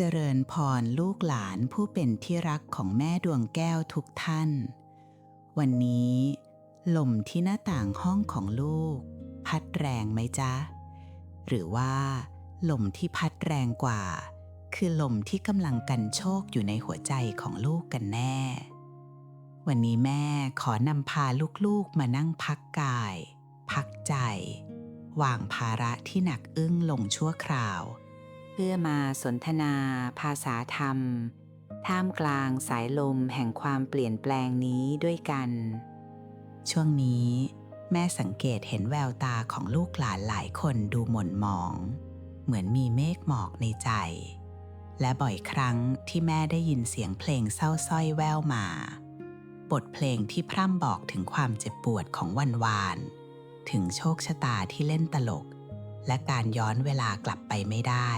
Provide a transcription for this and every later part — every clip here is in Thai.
เจริญพรลูกหลานผู้เป็นที่รักของแม่ดวงแก้วทุกท่าน วันนี้ ลมที่หน้าต่างห้องของลูก พัดแรงไหมจ๊ะ หรือว่า ลมที่พัดแรงกว่า คือลมที่กำลังกันโชคอยู่ในหัวใจของลูกกันแน่ วันนี้แม่ขอนำพาลูกๆมานั่งพักกาย พักใจ วางภาระที่หนักอึ้งลงชั่วคราว เพื่อมาสนทนาภาษาธรรม ท่ามกลางสายลมแห่งความเปลี่ยนแปลงนี้ด้วยกัน ช่วงนี้แม่สังเกตเห็นแววตาของลูกหลานหลายคนดูหม่นหมอง เหมือนมีเมฆหมอกในใจ และบ่อยครั้งที่แม่ได้ยินเสียงเพลงเศร้าส้อยแววมา บทเพลงที่พร่ำบอกถึงความเจ็บปวดของวันวาน ถึงโชคชะตาที่เล่นตลก และการย้อนเวลากลับไปไม่ได้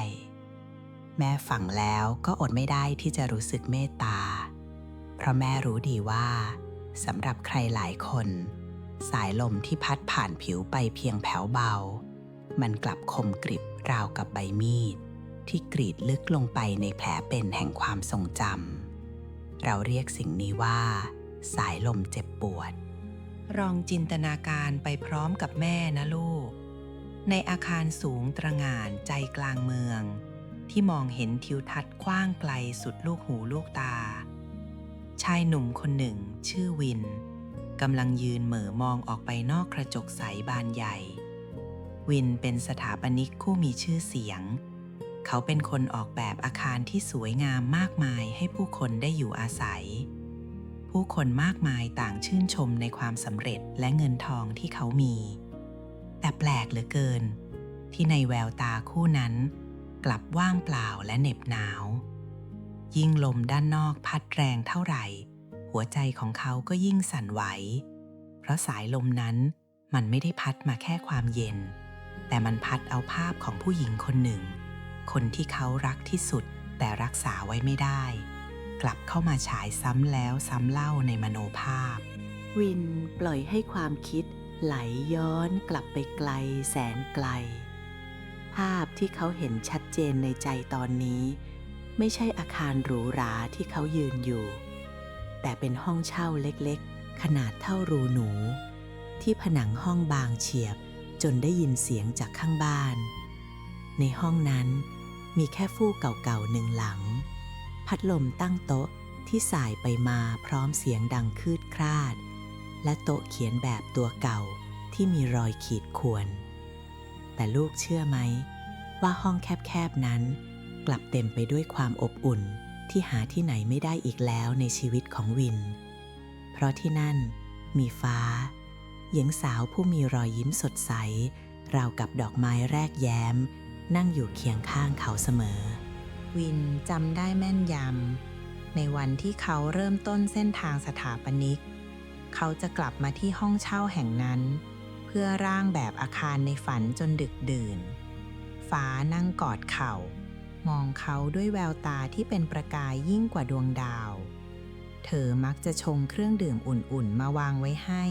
แม่ฟังแล้วก็อดไม่ได้ที่จะรู้สึกเมตตา เพราะแม่รู้ดีว่าสำหรับใครหลายคน สายลมที่พัดผ่านผิวไปเพียงแผ่วเบา มันกลับคมกริบราวกับใบมีด ที่กรีดลึกลงไปในแผลเป็นแห่งความทรงจำเราเรียกสิ่งนี้ว่า สายลมเจ็บปวดลองจินตนาการไปพร้อมกับแม่นะลูก ในอาคารสูงตระหง่านใจกลางเมือง ที่มองเห็นทิวทัศน์กว้างไกลสุดลูกหูลูกตา ชายหนุ่มคนหนึ่งชื่อวินกำลังยืนเหม่อมองออกไปนอกกระจกใสบานใหญ่ วินเป็นสถาปนิกผู้มีชื่อเสียง เขาเป็นคนออกแบบอาคารที่สวยงามมากมายให้ผู้คนได้อยู่อาศัย ผู้คนมากมายต่างชื่นชมในความสำเร็จและเงินทองที่เขามี แต่แปลกเหลือเกิน ที่ในแววตาคู่นั้น กลับว่างเปล่าและเหน็บหนาว ยิ่งลมด้านนอกพัดแรงเท่าไหร่ หัวใจของเขาก็ยิ่งสั่นไหว เพราะสายลมนั้นมันไม่ได้พัดมาแค่ความเย็น แต่มันพัดเอาภาพของผู้หญิงคนหนึ่ง คนที่เขารักที่สุดแต่รักษาไว้ไม่ได้ กลับเข้ามาฉายซ้ำแล้วซ้ำเล่าในมโนภาพ วินปล่อยให้ความคิดไหลย้อนกลับไปไกลแสนไกลาพที่เขาเห็นชัดเจนในใจตอนนี้ ไม่ใช่อาคารหรูหราที่เขายืนอยู่ แต่เป็นห้องเช่าเล็กๆ ขนาดเท่ารูหนู ที่ผนังห้องบางเฉียบจนได้ยินเสียงจากข้างบ้าน ในห้องนั้นมีแค่ฟูกเก่าๆหนึ่งหลัง พัดลมตั้งโต๊ะที่สายไปมาพร้อมเสียงดังคืดคลาด และโต๊ะเขียนแบบตัวเก่าที่มีรอยขีดข่วน แต่ลูกเชื่อไหม ว่าห้องแคบๆนั้น กลับเต็มไปด้วยความอบอุ่นที่หาที่ไหนไม่ได้อีกแล้วในชีวิตของวิน เพราะที่นั่นมีฟ้า หญิงสาวผู้มีรอยยิ้มสดใส ราวกับดอกไม้แรกแย้ม นั่งอยู่เคียงข้างเขาเสมอ วินจำได้แม่นยำ ในวันที่เขาเริ่มต้นเส้นทางสถาปนิก เขาจะกลับมาที่ห้องเช่าแห่งนั้น พื่อร่างแบบอาคารในฝันจนดึกดื่น ฟ้านั่งกอดเข่า มองเขาด้วยแววตาที่เป็นประกายยิ่งกว่าดวงดาว เธอมักจะชงเครื่องดื่มอุ่นๆ มาวางไว้ให้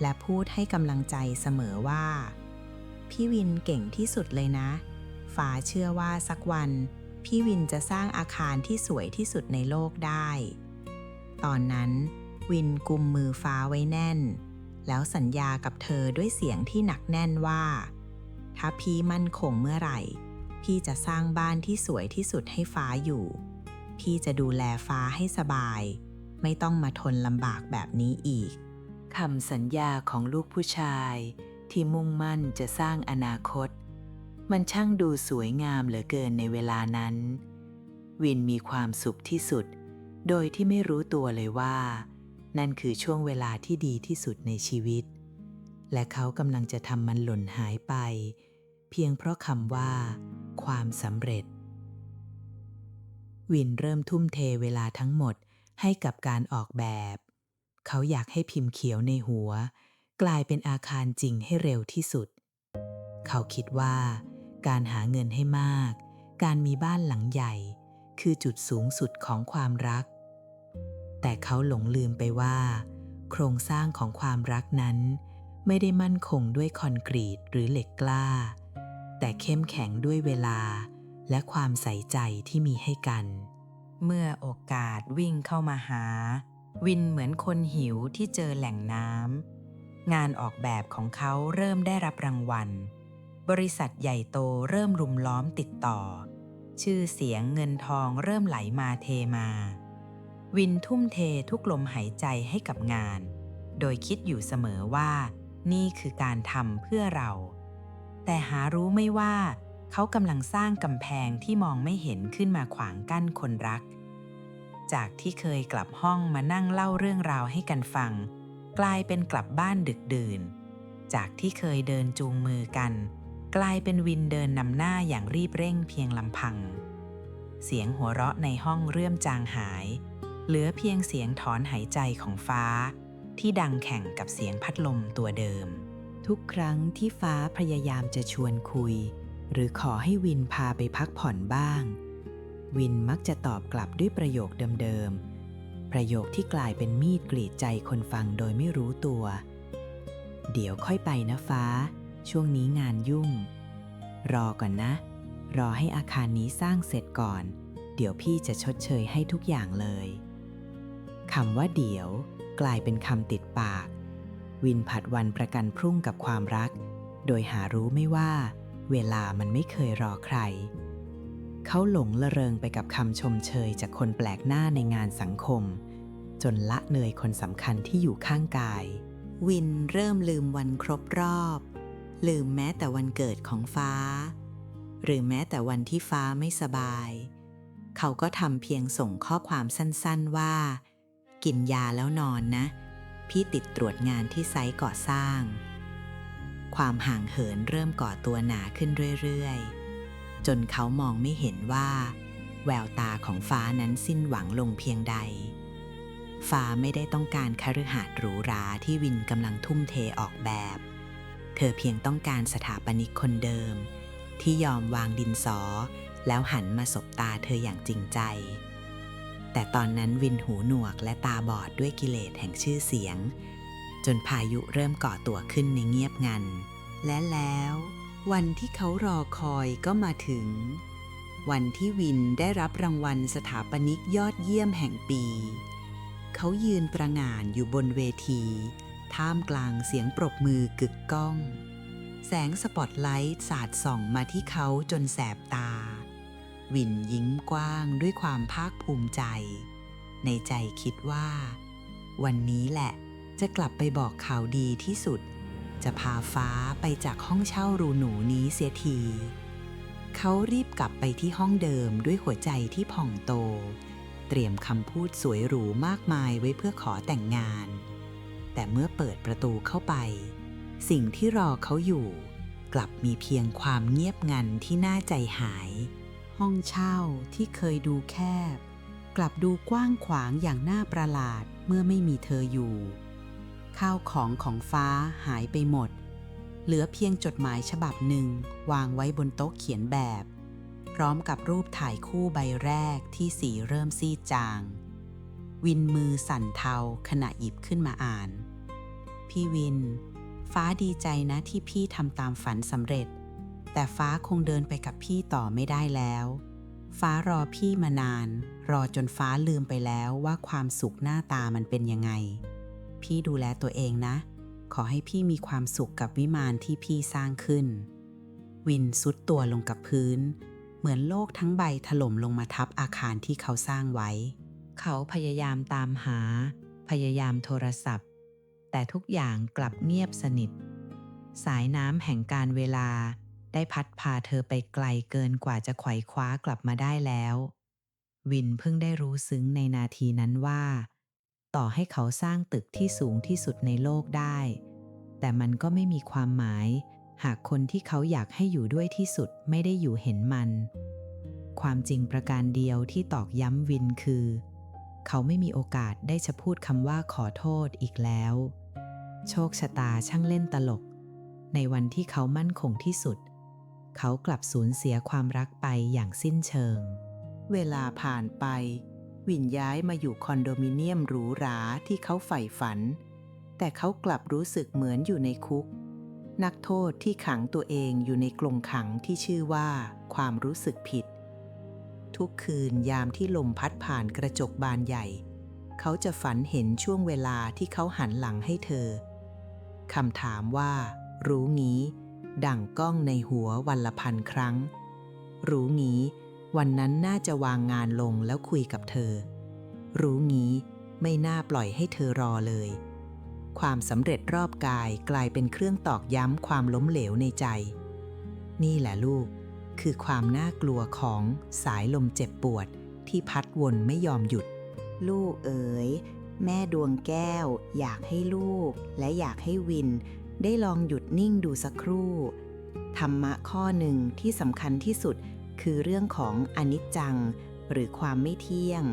และพูดให้กำลังใจเสมอว่า พี่วินเก่งที่สุดเลยนะ ฟ้าเชื่อว่าสักวัน พี่วินจะสร้างอาคารที่สวยที่สุดในโลกได้ ตอนนั้นวินกุมมือฟ้าไว้แน่น แล้วสัญญากับเธอด้วยเสียงที่หนักแน่นว่า ถ้าพี่มั่นคงเมื่อไหร่ พี่จะสร้างบ้านที่สวยที่สุดให้ฟ้าอยู่ พี่จะดูแลฟ้าให้สบาย ไม่ต้องมาทนลำบากแบบนี้อีกคำสัญญาของลูกผู้ชาย ที่มุ่งมั่นจะสร้างอนาคต มันช่างดูสวยงามเหลือเกินในเวลานั้น วินมีความสุขที่สุด โดยที่ไม่รู้ตัวเลยว่า นั่นคือช่วงเวลาที่ดีที่สุดในชีวิต และเขากำลังจะทำมันหล่นหายไป เพียงเพราะคำว่า ความสำเร็จ วินเริ่มทุ่มเทเวลาทั้งหมดให้กับการออกแบบ เขาอยากให้พิมพ์เขียวในหัว กลายเป็นอาคารจริงให้เร็วที่สุด เขาคิดว่า การหาเงินให้มาก การมีบ้านหลังใหญ่ คือจุดสูงสุดของความรัก แต่เขาหลงลืมไปว่า โครงสร้างของความรักนั้น ไม่ได้มั่นคงด้วยคอนกรีตหรือเหล็กกล้า แต่เข้มแข็งด้วยเวลา และความใส่ใจที่มีให้กัน เมื่อโอกาสวิ่งเข้ามาหา วินเหมือนคนหิวที่เจอแหล่งน้ำงานออกแบบของเขาเริ่มได้รับรางวัล บริษัทใหญ่โตเริ่มรุมล้อมติดต่อ ชื่อเสียงเงินทองเริ่มไหลมาเทมา วินทุ่มเททุกลมหายใจให้กับงาน โดยคิดอยู่เสมอว่า นี่คือการทำเพื่อเรา แต่หารู้ไม่ว่า เขากำลังสร้างกำแพงที่มองไม่เห็นขึ้นมาขวางกั้นคนรัก จากที่เคยกลับห้องมานั่งเล่าเรื่องราวให้กันฟัง กลายเป็นกลับบ้านดึกดื่น จากที่เคยเดินจูงมือกัน กลายเป็นวินเดินนำหน้าอย่างรีบเร่งเพียงลำพัง เสียงหัวเราะในห้องเรื่มจางหาย เหลือเพียงเสียงถอนหายใจของฟ้า ที่ดังแข่งกับเสียงพัดลมตัวเดิม ทุกครั้งที่ฟ้าพยายามจะชวนคุย หรือขอให้วินพาไปพักผ่อนบ้าง วินมักจะตอบกลับด้วยประโยคเดิมๆ ประโยคที่กลายเป็นมีดกรีดใจคนฟังโดยไม่รู้ตัว เดี๋ยวค่อยไปนะฟ้า ช่วงนี้งานยุ่ง รอก่อนนะ รอให้อาคารนี้สร้างเสร็จก่อน เดี๋ยวพี่จะชดเชยให้ทุกอย่างเลย คำว่าเดี๋ยว กลายเป็นคำติดปาก วินผัดวันประกันพรุ่งกับความรัก โดยหารู้ไม่ว่า เวลามันไม่เคยรอใคร เขาหลงละเริงไปกับคำชมเชยจากคนแปลกหน้าในงานสังคม จนละเนยคนสำคัญที่อยู่ข้างกาย วินเริ่มลืมวันครบรอบ ลืมแม้แต่วันเกิดของฟ้า หรือแม้แต่วันที่ฟ้าไม่สบาย เขาก็ทำเพียงส่งข้อความสั้นๆว่า กินยาแล้วนอนนะ พี่ติดตรวจงานที่ไซต์ก่อสร้าง ความห่างเหินเริ่มก่อตัวหนาขึ้นเรื่อยๆ จนเขามองไม่เห็นว่า แววตาของฟ้านั้นสิ้นหวังลงเพียงใด ฟ้าไม่ได้ต้องการคฤหาสน์หรูหราที่วินกำลังทุ่มเทออกแบบ เธอเพียงต้องการสถาปนิกคนเดิม ที่ยอมวางดินสอ แล้วหันมาสบตาเธออย่างจริงใจ แต่ตอนนั้นวินหูหนวกและตาบอดด้วยกิเลสแห่งชื่อเสียง จนพายุเริ่มก่อตัวขึ้นในเงียบงัน และแล้ว วันที่เขารอคอยก็มาถึง วันที่วินได้รับรางวัลสถาปนิกยอดเยี่ยมแห่งปี เขายืนประงานอยู่บนเวที ท่ามกลางเสียงปรบมือกึกก้อง แสงสปอตไลท์สาดส่องมาที่เขาจนแสบตา วินยิ้มกว้างด้วยความภาคภูมิใจ ในใจคิดว่า วันนี้แหละจะกลับไปบอกข่าวดีที่สุด จะพาฟ้าไปจากห้องเช่ารูหนูนี้เสียที เขารีบกลับไปที่ห้องเดิมด้วยหัวใจที่ผ่องโต เตรียมคำพูดสวยหรูมากมายไว้เพื่อขอแต่งงาน แต่เมื่อเปิดประตูเข้าไป สิ่งที่รอเขาอยู่ กลับมีเพียงความเงียบงันที่น่าใจหาย ห้องเช่าที่เคยดูแคบ กลับดูกว้างขวางอย่างน่าประหลาดเมื่อไม่มีเธออยู่ ข้าวของของฟ้าหายไปหมด เหลือเพียงจดหมายฉบับหนึ่งวางไว้บนโต๊ะเขียนแบบ พร้อมกับรูปถ่ายคู่ใบแรกที่สีเริ่มซีดจาง วินมือสั่นเทาขณะหยิบขึ้นมาอ่าน พี่วิน ฟ้าดีใจนะที่พี่ทำตามฝันสำเร็จ แต่ฟ้าคงเดินไปกับพี่ต่อไม่ได้แล้ว ฟ้ารอพี่มานาน รอจนฟ้าลืมไปแล้วว่าความสุขหน้าตามันเป็นยังไง พี่ดูแลตัวเองนะ ขอให้พี่มีความสุขกับวิมานที่พี่สร้างขึ้น วินซุดตัวลงกับพื้น เหมือนโลกทั้งใบถล่มลงมาทับอาคารที่เขาสร้างไว้ เขาพยายามตามหา พยายามโทรศัพท์ แต่ทุกอย่างกลับเงียบสนิท สายน้ำแห่งการเวลา ได้พัดพาเธอไปไกลเกินกว่าจะไขว่คว้ากลับมาได้แล้ว วินเพิ่งได้รู้ซึ้งในนาทีนั้นว่า ต่อให้เขาสร้างตึกที่สูงที่สุดในโลกได้ แต่มันก็ไม่มีความหมาย หากคนที่เขาอยากให้อยู่ด้วยที่สุดไม่ได้อยู่เห็นมัน ความจริงประการเดียวที่ตอกย้ำวินคือ เขาไม่มีโอกาสได้จะพูดคำว่าขอโทษอีกแล้ว โชคชะตาช่างเล่นตลก ในวันที่เขามั่นคงที่สุด เขากลับสูญเสียความรักไปอย่างสิ้นเชิง เวลาผ่านไป วินย้ายมาอยู่คอนโดมิเนียมหรูหราที่เขาใฝ่ฝัน แต่เขากลับรู้สึกเหมือนอยู่ในคุก นักโทษที่ขังตัวเองอยู่ในกรงขังที่ชื่อว่า ความรู้สึกผิด ทุกคืนยามที่ลมพัดผ่านกระจกบานใหญ่ เขาจะฝันเห็นช่วงเวลาที่เขาหันหลังให้เธอคำถามว่า รู้งี้ ดั่งก้องในหัววันละพันครั้ง รู้งี้วันนั้นน่าจะวางงานลงแล้วคุยกับเธอ รู้งี้ไม่น่าปล่อยให้เธอรอเลย ความสำเร็จรอบกายกลายเป็นเครื่องตอกย้ำความล้มเหลวในใจ นี่แหละลูก คือความน่ากลัวของสายลมเจ็บปวดที่พัดวนไม่ยอมหยุด ลูกเอ๋ยแม่ดวงแก้ว อยากให้ลูก และอยากให้วิน ได้ลองหยุดนิ่งดูสักครู่ ธรรมะข้อหนึ่งที่สำคัญที่สุดคือเรื่องของอนิจจัง หรือความไม่เที่ยง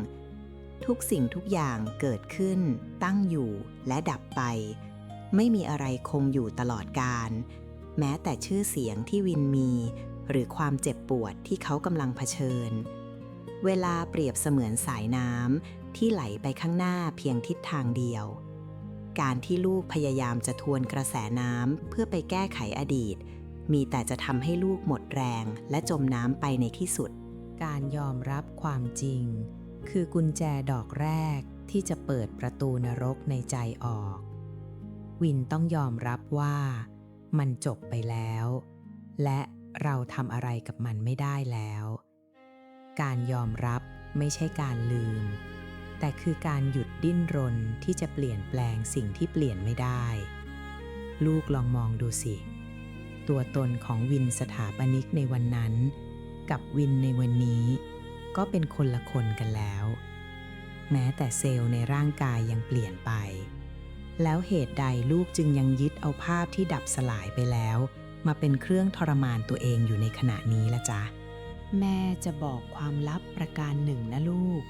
ทุกสิ่งทุกอย่างเกิดขึ้น ตั้งอยู่และดับไป ไม่มีอะไรคงอยู่ตลอดกาลแม้แต่ชื่อเสียงที่วินมี หรือความเจ็บปวดที่เขากำลังเผชิญ เวลาเปรียบเสมือนสายน้ำที่ไหลไปข้างหน้าเพียงทิศทางเดียว การที่ลูกพยายามจะทวนกระแสน้ำเพื่อไปแก้ไขอดีต มีแต่จะทำให้ลูกหมดแรงและจมน้ำไปในที่สุด การยอมรับความจริง คือกุญแจดอกแรกที่จะเปิดประตูนรกในใจออก วินต้องยอมรับว่ามันจบไปแล้ว และเราทำอะไรกับมันไม่ได้แล้ว การยอมรับไม่ใช่การลืม แต่คือการหยุดดิ้นรนที่จะเปลี่ยนแปลงสิ่งที่เปลี่ยนไม่ได้ ลูกลองมองดูสิ ตัวตนของวินสถาปนิกในวันนั้น กับวินในวันนี้ ก็เป็นคนละคนกันแล้ว แม้แต่เซลล์ในร่างกายยังเปลี่ยนไป แล้วเหตุใดลูกจึงยังยึดเอาภาพที่ดับสลายไปแล้ว มาเป็นเครื่องทรมานตัวเองอยู่ในขณะนี้ละจ๊ะ แม่จะบอกความลับประการหนึ่งนะลูก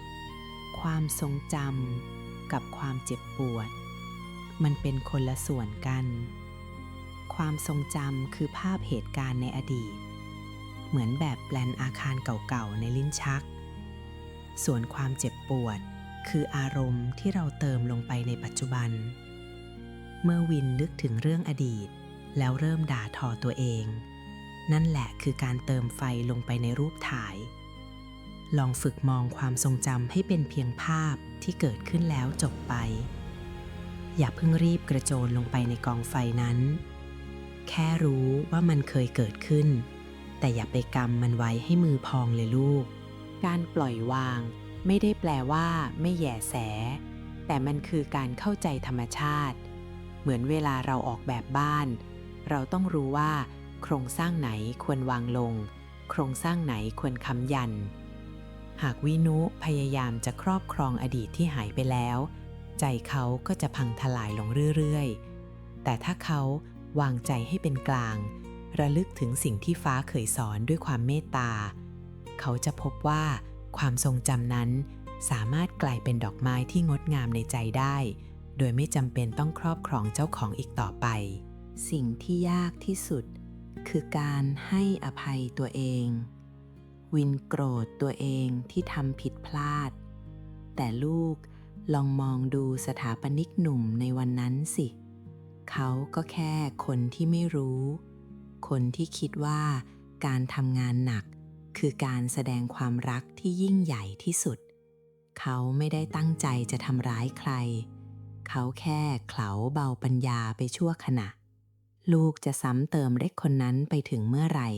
ความทรงจำกับความเจ็บปวด มันเป็นคนละส่วนกัน ความทรงจำคือภาพเหตุการณ์ในอดีต เหมือนแบบแปลนอาคารเก่าๆในลิ้นชัก ส่วนความเจ็บปวดคืออารมณ์ที่เราเติมลงไปในปัจจุบัน เมื่อวินนึกถึงเรื่องอดีต แล้วเริ่มด่าทอตัวเอง นั่นแหละคือการเติมไฟลงไปในรูปถ่าย ลองฝึกมองความทรงจำให้เป็นเพียงภาพที่เกิดขึ้นแล้วจบไป อย่าเพิ่งรีบกระโจนลงไปในกองไฟนั้น แค่รู้ว่ามันเคยเกิดขึ้น แต่อย่าไปกำมันไว้ให้มือพองเลยลูก การปล่อยวาง ไม่ได้แปลว่า ไม่แย่แส แต่มันคือการเข้าใจธรรมชาติ เหมือนเวลาเราออกแบบบ้าน เราต้องรู้ว่า โครงสร้างไหนควรวางลง โครงสร้างไหนควรค้ำยัน หากวินุพยายามจะครอบครองอดีตที่หายไปแล้ว ใจเขาก็จะพังทลายลงเรื่อยๆ แต่ถ้าเขาวางใจให้เป็นกลาง ระลึกถึงสิ่งที่ฟ้าเคยสอนด้วยความเมตตา เขาจะพบว่าความทรงจำนั้นสามารถกลายเป็นดอกไม้ที่งดงามในใจได้ โดยไม่จำเป็นต้องครอบครองเจ้าของอีกต่อไป สิ่งที่ยากที่สุด คือการให้อภัยตัวเอง วินโกรธตัวเองที่ทำผิดพลาด แต่ลูกลองมองดูสถาปนิกหนุ่มในวันนั้นสิ เขาก็แค่คนที่ไม่รู้ คนที่คิดว่าการทำงานหนักคือการแสดงความรักที่ยิ่งใหญ่ที่สุด เขาไม่ได้ตั้งใจจะทำร้ายใคร เขาแค่เขลาเบาปัญญาไปชั่วขณะ ลูกจะซ้ำเติมเล็กคนนั้นไปถึงเมื่อไหร่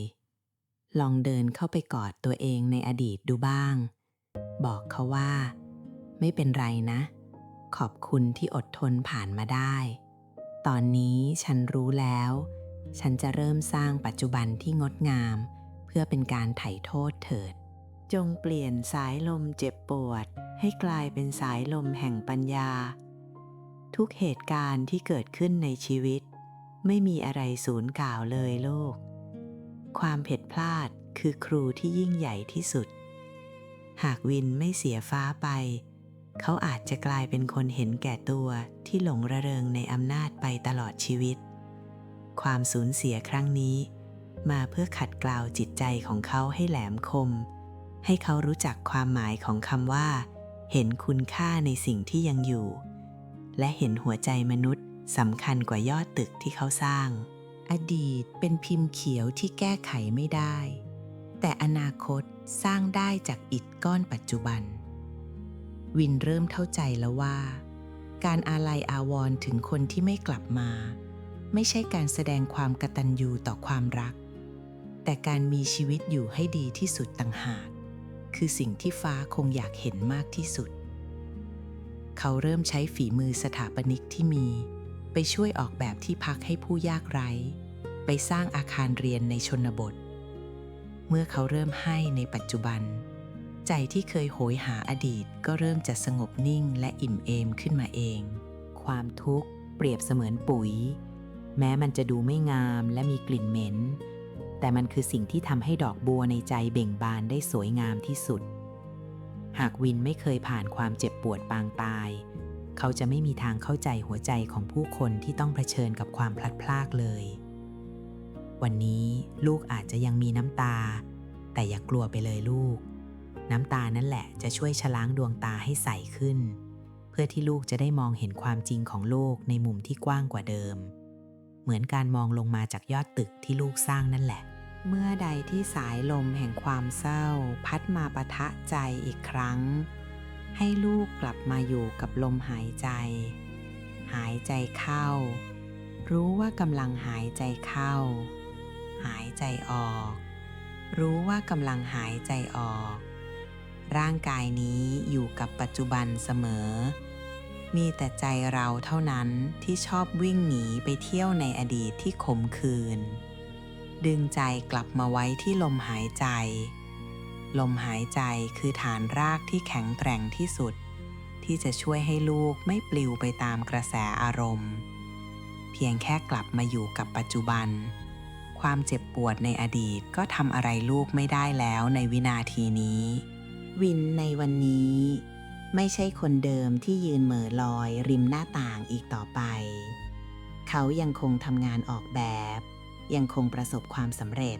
ลองเดินเข้าไปกอดตัวเองในอดีตดูบ้าง บอกเขาว่า ไม่เป็นไรนะ ขอบคุณที่อดทนผ่านมาได้ ตอนนี้ฉันรู้แล้ว ฉันจะเริ่มสร้างปัจจุบันที่งดงาม เพื่อเป็นการไถ่โทษเถิด จงเปลี่ยนสายลมเจ็บปวด ให้กลายเป็นสายลมแห่งปัญญา ทุกเหตุการณ์ที่เกิดขึ้นในชีวิต ไม่มีอะไรสูญกล่าวเลยโลก ความเผิดพลาดคือครูที่ยิ่งใหญ่ที่สุด หากวินไม่เสียฟ้าไป เขาอาจจะกลายเป็นคนเห็นแก่ตัวที่หลงระเริงในอำนาจไปตลอดชีวิต ความสูญเสียครั้งนี้ มาเพื่อขัดเกลาจิตใจของเขาให้แหลมคม ให้เขารู้จักความหมายของคำว่า เห็นคุณค่าในสิ่งที่ยังอยู่ และเห็นหัวใจมนุษย์สำคัญกว่ายอดตึกที่เขาสร้าง อดีตเป็นพิมพ์เขียวที่แก้ไขไม่ได้ แต่อนาคตสร้างได้จากอิฐก้อนปัจจุบัน วินเริ่มเข้าใจแล้วว่า การอาลัยอาวรณ์ถึงคนที่ไม่กลับมา ไม่ใช่การแสดงความกตัญญูต่อความรัก แต่การมีชีวิตอยู่ให้ดีที่สุดต่างหาก คือสิ่งที่ฟ้าคงอยากเห็นมากที่สุด เขาเริ่มใช้ฝีมือสถาปนิกที่มี ไปช่วยออกแบบที่พักให้ผู้ยากไร้ ไปสร้างอาคารเรียนในชนบท เมื่อเขาเริ่มให้ในปัจจุบัน ใจที่เคยโหยหาอดีตก็เริ่มจะสงบนิ่งและอิ่มเอมขึ้นมาเอง ความทุกข์เปรียบเสมือนปุ๋ย แม้มันจะดูไม่งามและมีกลิ่นเหม็น แต่มันคือสิ่งที่ทำให้ดอกบัวในใจเบ่งบานได้สวยงามที่สุด หากวินไม่เคยผ่านความเจ็บปวดปางตาย เขาจะไม่มีทางเข้าใจหัวใจของผู้คนที่ต้องเผชิญกับความพลัดพรากเลย วันนี้ลูกอาจจะยังมีน้ำตา แต่อย่ากกลัวไปเลยลูก น้ำตานั่นแหละจะช่วยชะล้างดวงตาให้ใสขึ้น เพื่อที่ลูกจะได้มองเห็นความจริงของโลกในมุมที่กว้างกว่าเดิม เหมือนการมองลงมาจากยอดตึกที่ลูกสร้างนั่นแหละเมื่อใดที่สายลมแห่งความเศร้า พัดมาปะทะใจอีกครั้ง ให้ลูกกลับมาอยู่กับลมหายใจ หายใจเข้า รู้ว่ากำลังหายใจเข้า หายใจออก รู้ว่ากำลังหายใจออก ร่างกายนี้อยู่กับปัจจุบันเสมอ มีแต่ใจเราเท่านั้นที่ชอบวิ่งหนีไปเที่ยวในอดีตที่ขมขื่นดึงใจกลับมาไว้ที่ลมหายใจ ลมหายใจคือฐานรากที่แข็งแกร่งที่สุด ที่จะช่วยให้ลูกไม่ปลิวไปตามกระแสอารมณ์ เพียงแค่กลับมาอยู่กับปัจจุบัน ความเจ็บปวดในอดีตก็ทำอะไรลูกไม่ได้แล้วในวินาทีนี้ วินในวันนี้ ไม่ใช่คนเดิมที่ยืนเหม่อลอยริมหน้าต่างอีกต่อไป เขายังคงทำงานออกแบบ ยังคงประสบความสำเร็จ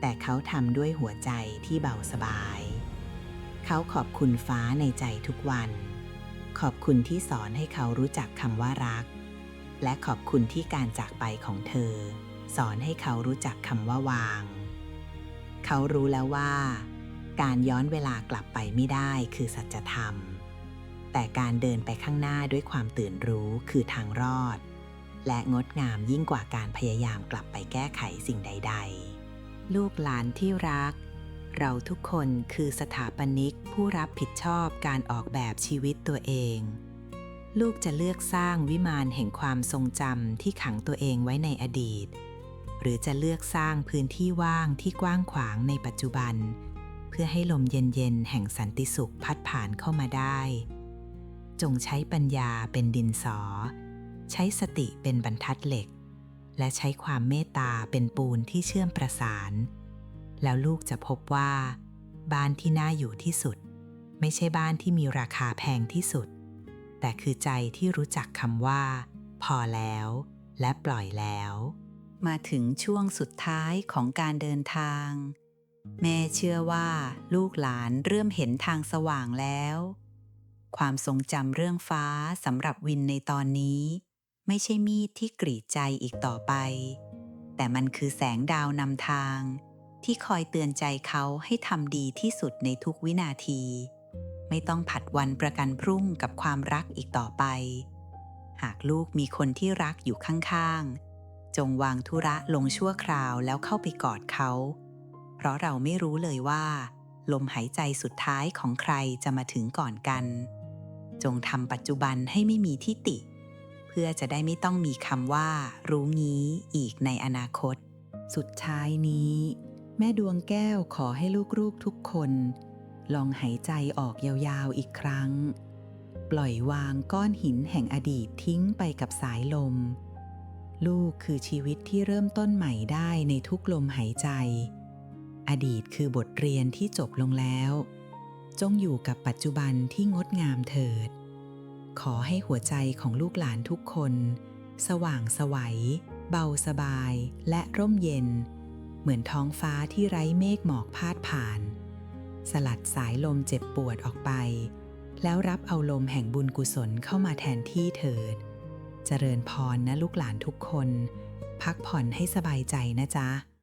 แต่เขาทำด้วยหัวใจที่เบาสบาย เขาขอบคุณฟ้าในใจทุกวัน ขอบคุณที่สอนให้เขารู้จักคำว่ารัก และขอบคุณที่การจากไปของเธอ สอนให้เขารู้จักคำว่าวาง เขารู้แล้วว่า การย้อนเวลากลับไปไม่ได้คือสัจธรรม แต่การเดินไปข้างหน้าด้วยความตื่นรู้คือทางรอด และงดงามยิ่งกว่าการพยายามกลับไปแก้ไขสิ่งใด ๆ ลูกหลานที่รัก เราทุกคนคือสถาปนิกผู้รับผิดชอบการออกแบบชีวิตตัวเอง ลูกจะเลือกสร้างวิมานแห่งความทรงจำที่ขังตัวเองไว้ในอดีต หรือจะเลือกสร้างพื้นที่ว่างที่กว้างขวางในปัจจุบัน เพื่อให้ลมเย็นๆแห่งสันติสุขพัดผ่านเข้ามาได้ จงใช้ปัญญาเป็นดินสอ ใช้สติเป็นบรรทัดเหล็ก และใช้ความเมตตาเป็นปูนที่เชื่อมประสาน แล้วลูกจะพบว่า บ้านที่น่าอยู่ที่สุด ไม่ใช่บ้านที่มีราคาแพงที่สุด แต่คือใจที่รู้จักคำว่า พอแล้ว และปล่อยแล้ว มาถึงช่วงสุดท้ายของการเดินทาง แม่เชื่อว่าลูกหลานเริ่มเห็นทางสว่างแล้ว ความทรงจำเรื่องฟ้าสำหรับวินในตอนนี้ ไม่ใช่มีดที่กรีดใจอีกต่อไป แต่มันคือแสงดาวนำทาง ที่คอยเตือนใจเขาให้ทำดีที่สุดในทุกวินาที ไม่ต้องผัดวันประกันพรุ่งกับความรักอีกต่อไป หากลูกมีคนที่รักอยู่ข้างๆ จงวางธุระลงชั่วคราวแล้วเข้าไปกอดเขา เพราะเราไม่รู้เลยว่า ลมหายใจสุดท้ายของใครจะมาถึงก่อนกัน จงทำปัจจุบันให้ไม่มีที่ติ พื่อจะได้ไม่ต้องมีคำว่า รู้งี้อีกในอนาคต สุดท้ายนี้ แม่ดวงแก้วขอให้ลูกๆทุกคน ลองหายใจออกยาวๆอีกครั้ง ปล่อยวางก้อนหินแห่งอดีตทิ้งไปกับสายลม ลูกคือชีวิตที่เริ่มต้นใหม่ได้ในทุกลมหายใจ อดีตคือบทเรียนที่จบลงแล้ว จงอยู่กับปัจจุบันที่งดงามเถิด ขอให้หัวใจของลูกหลานทุกคน สว่างสวัย เบาสบาย และร่มเย็น เหมือนท้องฟ้าที่ไร้เมฆหมอกพาดผ่าน สลัดสายลมเจ็บปวดออกไป แล้วรับเอาลมแห่งบุญกุศลเข้ามาแทนที่เถิด เจริญพรนะลูกหลานทุกคน พักผ่อนให้สบายใจนะจ๊ะ